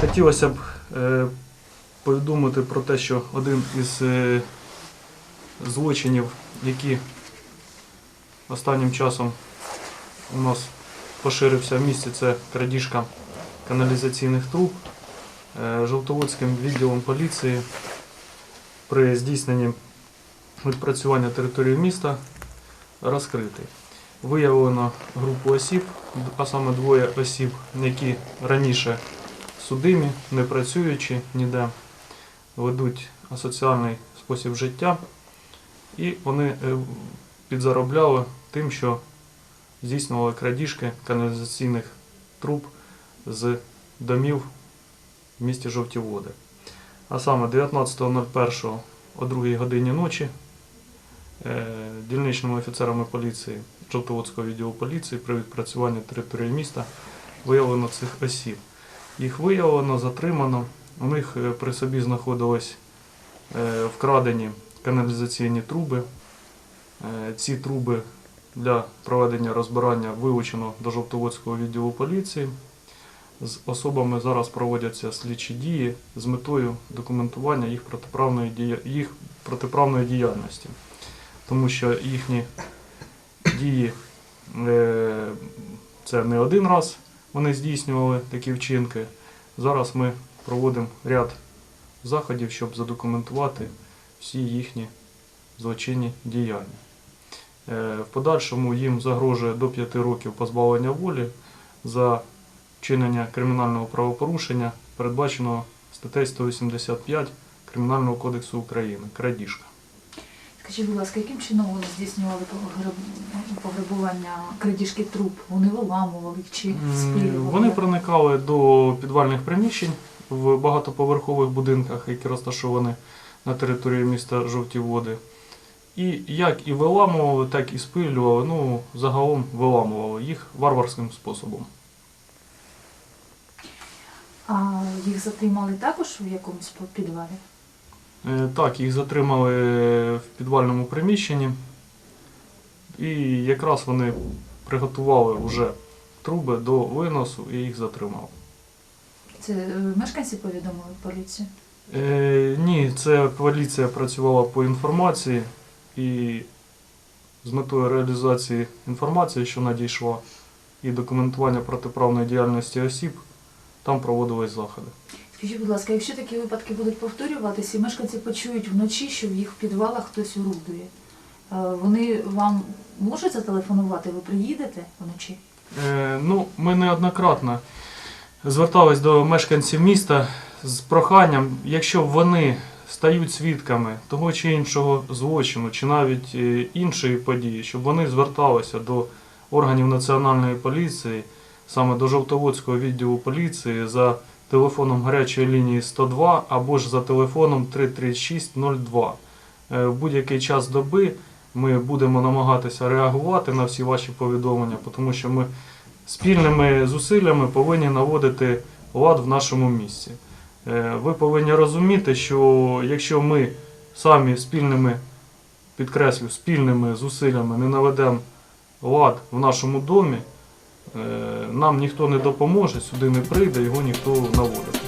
Хотілося б е, повідомити про те, що один із е, злочинів, які останнім часом у нас поширився в місті, це крадіжка каналізаційних труб. Е, Жовтоводським відділом поліції при здійсненні відпрацювання території міста розкритий. Виявлено групу осіб, а саме двоє осіб, які раніше судимі, не працюючи ніде, ведуть асоціальний спосіб життя, і вони е, підзаробляли тим, що здійснювали крадіжки каналізаційних труб з домів в місті Жовті Води. А саме 19.01 о 2 годині ночі е, дільничними офіцерами поліції Жовтоводського відділу поліції при відпрацюванні території міста виявлено цих осіб. Їх виявлено, затримано. У них е, при собі знаходились е, вкрадені каналізаційні труби. Е, Ці труби для проведення розбирання вилучено до Жовтоводського відділу поліції. З особами зараз проводяться слідчі дії з метою документування їх протиправної, дія... їх протиправної діяльності, тому що їхні дії це не один раз вони здійснювали такі вчинки. Зараз ми проводимо ряд заходів, щоб задокументувати всі їхні злочинні діяння. Е, В подальшому їм загрожує до 5 років позбавлення волі за вчинення кримінального правопорушення, передбаченого статтею 185 Кримінального кодексу України крадіжка. Скажіть, будь ласка, яким чином вони здійснювали пограбування крадіжки труб? Вони виламували їх чи М, спилювали? Вони проникали до підвальних приміщень в багатоповерхових будинках, які розташовані на території міста Жовті Води. І як і виламували, так і спилювали, ну, загалом виламували їх варварським способом. А їх затримали також в якомусь підвалі? Е, Так, їх затримали в підвальному приміщенні. І якраз вони приготували вже труби до виносу і їх затримали. Це е, мешканці повідомили поліцію? Е, ні, це поліція працювала по інформації і з метою реалізації інформації, що надійшла, і документування протиправної діяльності осіб, там проводились заходи. Скажіть, будь ласка, якщо такі випадки будуть повторюватися, і мешканці почують вночі, що в їх підвалах хтось орудує, е, вони вам можуть зателефонувати, ви приїдете вночі? Е, ну, ми неоднократно звертались до мешканців міста з проханням, якщо вони стають свідками того чи іншого злочину, чи навіть е, іншої події, щоб вони зверталися до органів національної поліції, саме до Жовтоводського відділу поліції за телефоном гарячої лінії 102 або ж за телефоном 33602. Е, В будь-який час доби ми будемо намагатися реагувати на всі ваші повідомлення, тому що ми спільними зусиллями повинні наводити лад в нашому місці. Е, Ви повинні розуміти, що якщо ми самі спільними, підкреслю, спільними зусиллями не наведемо лад в нашому домі, нам ніхто не допоможе, сюди не прийде, його ніхто наводити.